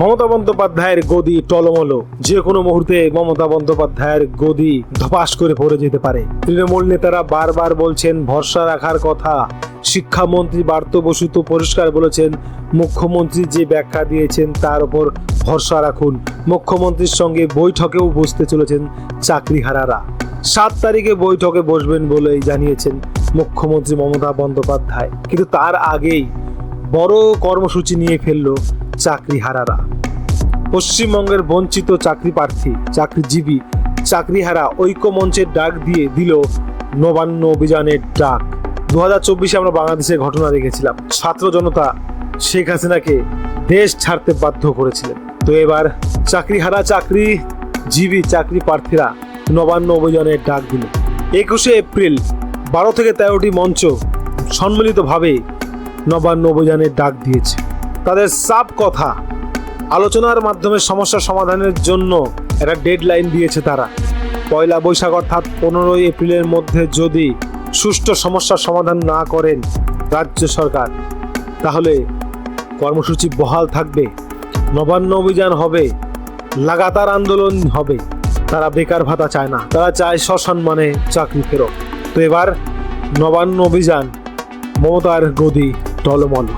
মমতা বন্দ্যোপাধ্যায়ের গদি টলমল। যে কোনো মুহূর্তে মমতা বন্দ্যোপাধ্যায়ের গদি ধপাস করে পড়ে যেতে পারে। তৃণমূল নেতারা বারবার বলছেন, ভরসা রাখার কথা। শিক্ষামন্ত্রী বার্ত বসু তো পরিষ্কার বলেছেন, মুখ্যমন্ত্রী যে ব্যাখ্যা দিয়েছেন তার উপর ভরসা রাখুন। মুখ্যমন্ত্রীর সঙ্গে বৈঠকেও বসতে চলেছেন চাকরিহারারা। সাত তারিখে বৈঠকে বসবেন বলেই জানিয়েছেন মুখ্যমন্ত্রী মমতা বন্দ্যোপাধ্যায়। কিন্তু তার আগেই বড় কর্মসূচি নিয়ে ফেলল চাকরিহারারা। পশ্চিমবঙ্গের বঞ্চিত চাকরি প্রার্থী চাকরিজীবী, চাকরিহারা ঐক্যমঞ্চের ডাক দিয়ে দিল নবান্ন অভিযানের ডাক। দু হাজার চব্বিশে আমরা বাংলাদেশের ঘটনা দেখেছিলাম। ছাত্র জনতা শেখ হাসিনাকে দেশ ছাড়তে বাধ্য করেছিলেন। তো এবার চাকরিহারা চাকরিজীবী চাকরি প্রার্থীরা নবান্ন অভিযানের ডাক দিল। একুশে এপ্রিল, বারো থেকে তেরোটি মঞ্চ সম্মিলিতভাবে নবান্ন অভিযানের ডাক দিয়েছে। তাদের সাব কথা। আলোচনার মাধ্যমে সমস্যা সমাধানের জন্য একটা ডেডলাইন দিয়েছে তারা। পয়লা বৈশাখ অর্থাৎ পনেরোই এপ্রিলের মধ্যে যদি সুষ্ঠু সমস্যার সমাধান না করেন রাজ্য সরকার, তাহলে কর্মসূচি বহাল থাকবে, নবান্ন অভিযান হবে, লাগাতার আন্দোলন হবে। তারা বেকার ভাতা চায় না, তারা চায় সসম্মানে চাকরি ফেরত। তো এবার নবান্ন অভিযান, মমতার গদি টলমল।